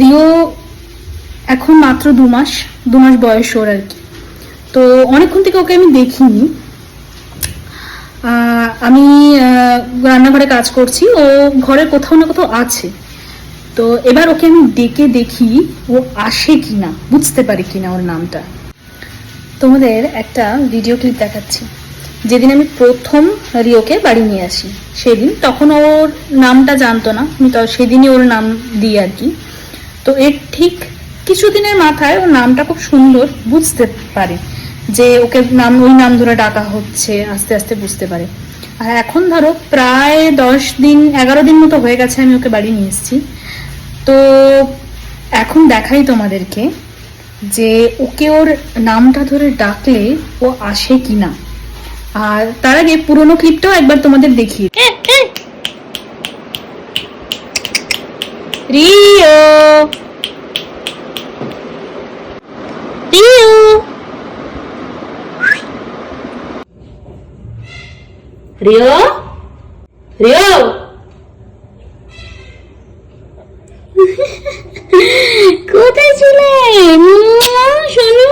Rio এখন মাত্র দু মাস দু মাস বয়স ওর আর কি। তো অনেকক্ষণ থেকে ওকে আমি দেখিনি। আমি রান্নাঘরে কাজ করছি, ও ঘরে কোথাও না কোথাও আছে। তো এবার ওকে আমি ডেকে দেখি ও আসে কিনা, বুঝতে পারি কি না ওর নামটা। তোমাদের একটা ভিডিও ক্লিপ দেখাচ্ছি। যেদিন আমি প্রথম রিওকে বাড়ি নিয়ে আসি, সেদিন। তখন ওর নামটা জানতো না, আমি তো সেদিনই ওর নাম দিই আর কি। তো এর ঠিক কিছুদিনের মাথায় ওর নামটা খুব সুন্দর বুঝতে পারে যে ওকে নাম, ওই নাম ধরে ডাকা হচ্ছে, আস্তে আস্তে বুঝতে পারে। আর এখন ধরো প্রায় দশ দিন, এগারো দিন মতো হয়ে গেছে আমি ওকে বাড়ি নিয়ে এসেছি। তো এখন দেখাই তোমাদেরকে যে ওকে ওর নামটা ধরে ডাকলে ও আসে কিনা। আর তার আগে পুরোনো ক্লিপটাও একবার তোমাদের দেখিয়ে রিও! রিও? রিও? কোথায় ছিলে? সোনু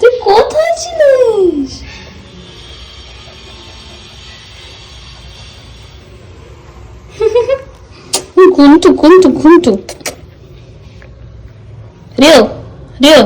তুই কোথায় ছিলিস? ঘুমটু ঘুমটু ঘুমটু রিও রিও।